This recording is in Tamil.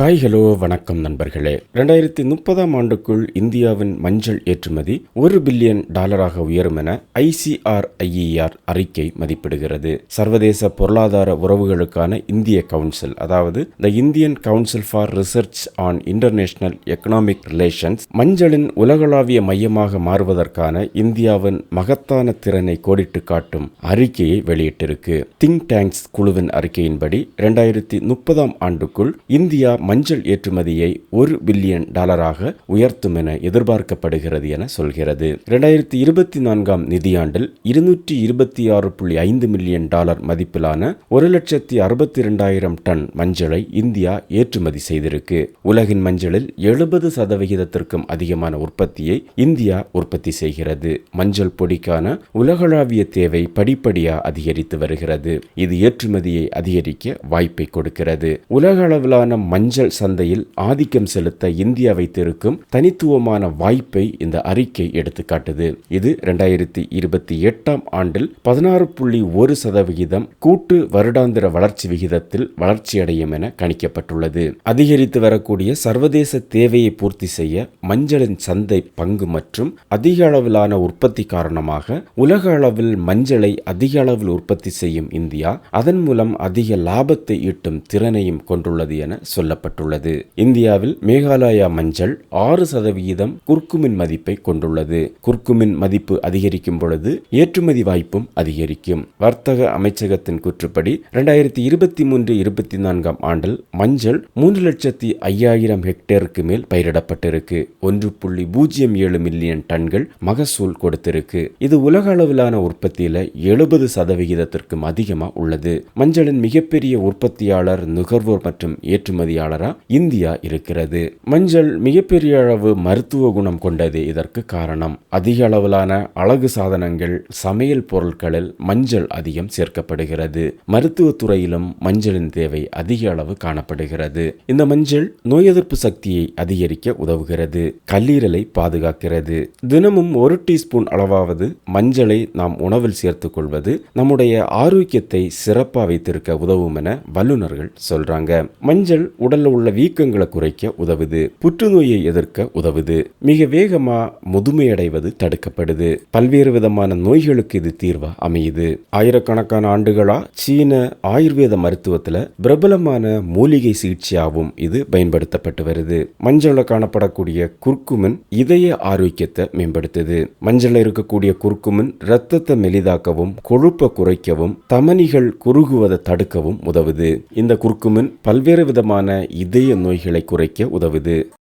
ஹாய் ஹலோ வணக்கம் நண்பர்களே. ரெண்டாயிரத்தி முப்பதாம் ஆண்டுக்குள் இந்தியாவின் மஞ்சள் ஏற்றுமதி ஒரு பில்லியன் டாலராக உயரும் என ஐசிஆர்ஐஇஆர் அறிக்கை மதிப்பிடுகிறது. சர்வதேச பொருளாதார உறவுகளுக்கான இந்திய கவுன்சில் அதாவது the Indian council for research on international economic relations மஞ்சளின் உலகளாவிய மையமாக மாறுவதற்கான இந்தியாவின் மகத்தான திறனை கோடிட்டு காட்டும் அறிக்கையை வெளியிட்டிருக்கு. திங்க் டேங்க்ஸ் குழுவின் அறிக்கையின்படி இரண்டாயிரத்தி முப்பதாம் ஆண்டுக்குள் இந்தியா மஞ்சள் ஏற்றுமதியை ஒரு பில்லியன் டாலராக உயர்த்தும் என எதிர்பார்க்கப்படுகிறது என சொல்கிறது. இரண்டாயிரத்தி இருபத்தி நான்காம் நிதியாண்டில் இருநூற்றி இருபத்தி ஆறு புள்ளி ஐந்து மில்லியன் டாலர் மதிப்பிலான ஒரு லட்சத்தி அறுபத்தி இரண்டாயிரம் டன் மஞ்சளை இந்தியா ஏற்றுமதி செய்திருக்கு. உலகின் மஞ்சளில் எழுபது சதவிகிதத்திற்கும் அதிகமான உற்பத்தியை இந்தியா உற்பத்தி செய்கிறது. மஞ்சள் பொடிக்கான உலகளாவிய தேவை படிப்படியா அதிகரித்து வருகிறது. இது ஏற்றுமதியை அதிகரிக்க வாய்ப்பை கொடுக்கிறது. உலக அளவிலான மஞ்சள் சந்தையில் ஆதிக்கம் செலுத்த இந்தியா வைத்திருக்கும் தனித்துவமான வாய்ப்பை இந்த அறிக்கை எடுத்துக்காட்டுது. இது இரண்டாயிரத்தி இருபத்தி எட்டாம் ஆண்டில் பதினாறு புள்ளி ஒரு சதவிகிதம் கூட்டு வருடாந்திர வளர்ச்சி விகிதத்தில் வளர்ச்சியடையும் என கணிக்கப்பட்டுள்ளது. அதிகரித்து வரக்கூடிய சர்வதேச தேவையை பூர்த்தி செய்ய மஞ்சளின் சந்தை பங்கு மற்றும் அதிக அளவிலான உற்பத்தி காரணமாக உலக அளவில் மஞ்சளை அதிக அளவில் உற்பத்தி செய்யும் இந்தியா அதன் மூலம் அதிக லாபத்தை ஈட்டும் திறனையும் கொண்டுள்ளது என சொல்லப்பட்டுள்ளது இந்தியாவில் மேகாலயா மஞ்சள் ஆறு சதவிகிதம் குர்குமின் மதிப்பை கொண்டுள்ளது. குர்குமின் மதிப்பு அதிகரிக்கும் பொழுது ஏற்றுமதி வாய்ப்பும் அதிகரிக்கும். வர்த்தக அமைச்சகத்தின் கூற்றுப்படி இரண்டாயிரத்தி இருபத்தி மூன்று இருபத்தி நான்காம் ஆண்டில் மஞ்சள் மூன்று லட்சத்தி ஐயாயிரம் ஹெக்டேருக்கு மேல் பயிரிடப்பட்டிருக்கு. ஒன்று புள்ளி பூஜ்ஜியம் ஏழு மில்லியன் டன்கள் மகசூல் கொடுத்திருக்கு. இது உலக அளவிலான உற்பத்தியில எழுபது சதவிகிதத்திற்கும் அதிகமாக உள்ளது. மஞ்சளின் மிகப்பெரிய உற்பத்தியாளர் நுகர்வோர் மற்றும் ஏற்றுமதியாளர் இந்தியா இருக்கிறது. மஞ்சள் மிகப்பெரிய அளவு மருத்துவ குணம் கொண்டது இதற்கு காரணம். அதிக அளவிலான அழகு சாதனங்கள் சமையல் பொருட்களில் மஞ்சள் அதிகம் சேர்க்கப்படுகிறது. மருத்துவ துறையிலும் மஞ்சளின் தேவை அதிக அளவு காணப்படுகிறது. இந்த மஞ்சள் நோய் எதிர்ப்பு சக்தியை அதிகரிக்க உதவுகிறது. கல்லீரலை பாதுகாக்கிறது. தினமும் ஒரு டீஸ்பூன் அளவாவது மஞ்சளை நாம் உணவில் சேர்த்துக் கொள்வது நம்முடைய ஆரோக்கியத்தை சிறப்பாக வைத்திருக்க உதவும் என வல்லுநர்கள் சொல்றாங்க. மஞ்சள் உடல் உடலில் உள்ள வீக்கங்களை குறைக்க உதவுது புற்றுநோயை எதிர்க்க உதவுது. மிக வேகமாக முதுமையடைவது தடுக்கப்படுது. பல்வேறு விதமான நோய்களுக்கு இது தீர்வா அமையுது. ஆயிரக்கணக்கான ஆண்டுகளா சீன ஆயுர்வேத மருத்துவத்தில் பிரபலமான மூலிகை சிகிச்சையாகவும் இது பயன்படுத்தப்பட்டு வருது. மஞ்சளில் காணப்படக்கூடிய குர்குமின் இதய ஆரோக்கியத்தை மேம்படுத்துது. மஞ்சளில் இருக்கக்கூடிய குர்குமின் இரத்தத்தை மெலிதாக்கவும் கொழுப்பை குறைக்கவும் தமனிகள் குறுகுவதை தடுக்கவும் உதவுது. இந்த குர்குமின் பல்வேறு விதமான இதய நோய்களை குறைக்க உதவுது.